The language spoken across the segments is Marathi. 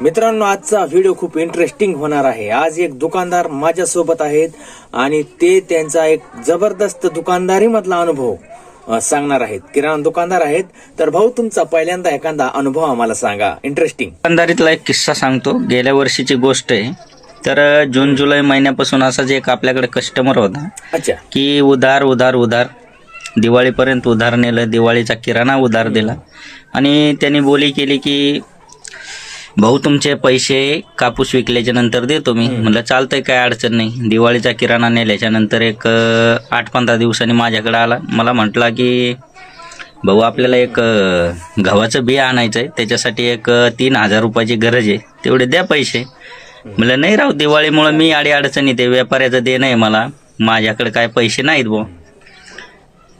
मित्रांनो आजचा व्हिडिओ खूप इंटरेस्टिंग होणार आहे. आज एक दुकानदार माझ्या सोबत आहेत आणि ते त्यांचा एक जबरदस्त दुकानदारी मधला अनुभव सांगणार आहेत. किराणा दुकानदार आहेत. तर भाऊ तुमचा पहिल्यांदा एखादा अनुभव आम्हाला सांगा. इंटरेस्टिंग दुकानदारीतला एक किस्सा सांगतो. गेल्या वर्षीची गोष्ट आहे. तर जून जुलै महिन्यापासून असाच एक आपल्याकडे कस्टमर होता अच्छा. की उधार उधार उधार. दिवाळीपर्यंत उधार नेलं. दिवाळीचा किराणा उधार दिला. आणि त्यांनी बोली केली की भाऊ तुमचे पैसे कापूस विकल्याच्या नंतर देतो मी. म्हणलं चालतंय काय अडचण नाही. दिवाळीचा किराणा नेल्याच्या नंतर एक आठ पंधरा दिवसांनी माझ्याकडे आला. मला म्हटला की भाऊ आपल्याला एक गव्हाचं बिया आणायचं आहे त्याच्यासाठी एक तीन हजार रुपयाची गरज आहे. तेवढे द्या पैसे. म्हणलं नाही राव दिवाळीमुळं मी आडी अडचणी ते व्यापाऱ्याचं देणं आहे मला. माझ्याकडे काय पैसे नाहीत भाऊ.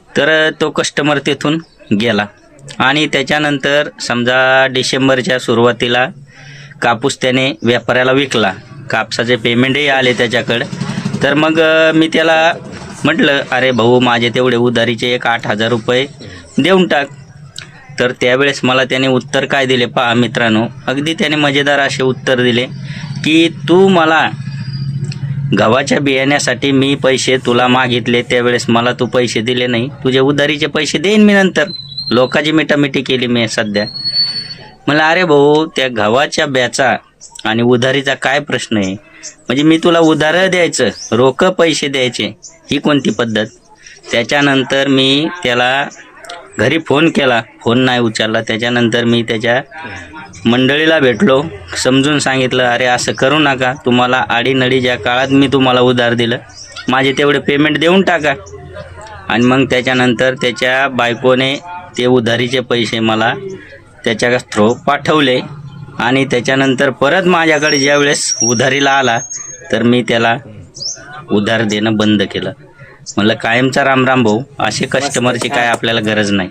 तर तो कस्टमर तिथून गेला. आणि त्याच्यानंतर समजा डिसेंबरच्या सुरुवातीला कापूस त्याने व्यापाऱ्याला विकला. कापसाचे पेमेंटही आले त्याच्याकडं. तर मग मी त्याला म्हटलं अरे भाऊ माझे तेवढे उधारीचे एक आठ हजार रुपये देऊन टाक. तर त्यावेळेस मला त्याने उत्तर काय दिले पहा मित्रांनो. अगदी त्याने मजेदार असे उत्तर दिले की तू मला गव्हाच्या बियाण्यासाठी मी पैसे तुला मागितले त्यावेळेस मला तू पैसे दिले नाही. तुझे उधारीचे पैसे देईन मी नंतर. लोकांची मिटामिटी केली मी सध्या. मला अरे भाऊ त्या गव्हाच्या ब्याचा आणि उधारीचा काय प्रश्न आहे? म्हणजे मी तुला उधार द्यायचं रोख पैसे द्यायचे ही कोणती पद्धत? त्याच्यानंतर मी त्याला घरी फोन केला. फोन नाही उचलला. त्याच्यानंतर मी त्याच्या मंडळीला भेटलो. समजून सांगितलं अरे असं करू नका. तुम्हाला आडीनडीच्या काळात मी तुम्हाला उधार दिलं माझे तेवढे पेमेंट देऊन टाका. आणि मग त्याच्यानंतर त्याच्या बायकोने ते उधारीचे पैसे मला त्याच्या थ्रो पाठवले आणि त्याच्यानंतर परत माझ्याकडे ज्यावेळेस उधारीला आला तर मी त्याला उधार देणं बंद केलं. म्हणलं कायमचा रामराम भाऊ असे कस्टमरची काय आपल्याला गरज नाही.